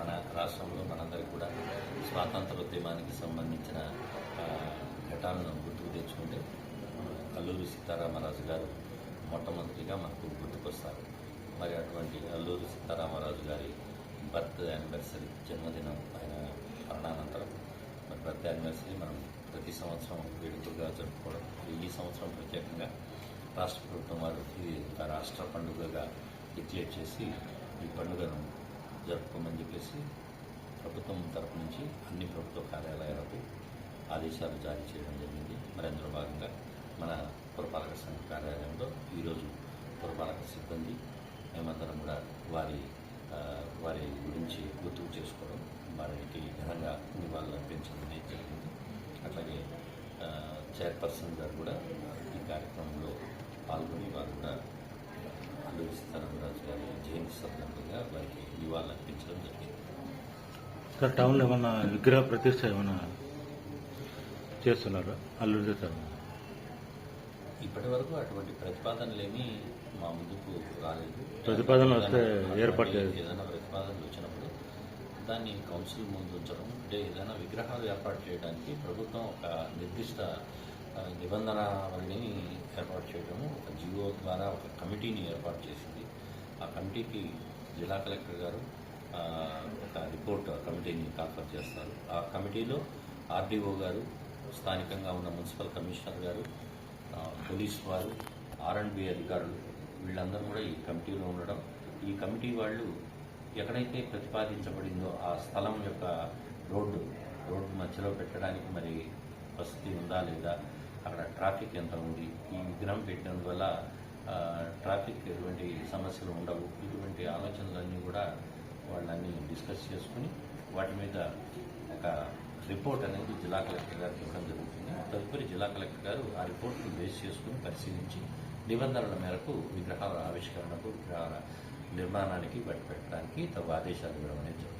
మన రాష్ట్రంలో మనందరికీ కూడా స్వాతంత్రోద్యమానికి సంబంధించిన ఘటనలను ఘటాలను గుర్తుకు తెచ్చుకుంటే అల్లూరి సీతారామరాజు గారు మొట్టమొదటిగా మనకు గుర్తుకొస్తారు. మరి అటువంటి అల్లూరి సీతారామరాజు గారి బర్త్ యానివర్సరీ జన్మదినం ఆయన మరణానంతరం. మరి బర్త్ యానివర్సరీ మనం ప్రతి సంవత్సరం వేడుకగా జరుపుకోవడం. ఈ సంవత్సరం ప్రత్యేకంగా రాష్ట్ర ప్రభుత్వం వారు ఇది రాష్ట్ర పండుగగా డిక్లేర్ చేసి ఈ పండుగను జరుపుకోమని చెప్పేసి ప్రభుత్వం తరపు నుంచి అన్ని ప్రభుత్వ కార్యాలయాలకు ఆదేశాలు జారీ చేయడం జరిగింది. మరి అందులో భాగంగా మన పురపాలక సంఘ కార్యాలయంలో ఈరోజు పురపాలక సిబ్బంది మేమందరం కూడా వారి వారి గురించి గుర్తుకు చేసుకోవడం వారికి ఘనంగా నివాళులు అర్పించడం అనేది జరిగింది. అట్లాగే చైర్పర్సన్ గారు కూడా ఈ కార్యక్రమం పాల్గొని వారు కూడా అల్లూరి సీతారామరాజు గారి జయంతి సందర్భంగా వారికి నివాళులు అర్పించడం జరిగింది. సార్ టౌన్లో ఏమన్నా విగ్రహ ప్రతిష్ట ఏమన్నా చేస్తున్నారా? అల్లూరి సీతారామ ఇప్పటి వరకు అటువంటి ప్రతిపాదనలు ఏమీ మా ముందుకు రాలేదు. ప్రతిపాదనలు వస్తే ఏర్పాటు. ఏదైనా ప్రతిపాదనలు వచ్చినప్పుడు దాన్ని కౌన్సిల్ ముందు ఉంచడం అంటే ఏదైనా విగ్రహాలు ఏర్పాటు చేయడానికి ప్రభుత్వం ఒక నిర్దిష్ట ఆ, నిబంధనావళిని ఏర్పాటు చేయడము ఒక జియో ద్వారా ఒక కమిటీని ఏర్పాటు చేసింది. ఆ కమిటీకి జిల్లా కలెక్టర్ గారు ఒక రిపోర్ట్ కమిటీని కాన్ఫర్ చేస్తారు. ఆ కమిటీలో ఆర్డీఓ గారు స్థానికంగా ఉన్న మున్సిపల్ కమిషనర్ గారు పోలీస్ వారు ఆర్ అండ్ బి అధికారులు వీళ్ళందరూ కూడా ఈ కమిటీలో ఉండడం. ఈ కమిటీ వాళ్ళు ఎక్కడైతే ప్రతిపాదించబడిందో ఆ స్థలం యొక్క రోడ్డు రోడ్డు మధ్యలో పెట్టడానికి మరి వసతి ఉందా లేదా అక్కడ ట్రాఫిక్ ఎంత ఉంది ఈ విగ్రహం పెట్టినందువల్ల ట్రాఫిక్ ఎటువంటి సమస్యలు ఉండవు. ఇటువంటి ఆలోచనలన్నీ కూడా వాళ్ళన్నీ డిస్కస్ చేసుకుని వాటి మీద ఒక రిపోర్ట్ అనేది జిల్లా కలెక్టర్ గారికి ఇవ్వడం జరుగుతుంది. తదుపరి జిల్లా కలెక్టర్ గారు ఆ రిపోర్ట్ను బేస్ చేసుకుని పరిశీలించి నిబంధనల మేరకు విగ్రహాల ఆవిష్కరణకు విగ్రహాల నిర్మాణానికి బట్టి పెట్టడానికి తగు ఆదేశాలు ఇవ్వడం అనేది జరుగుతుంది.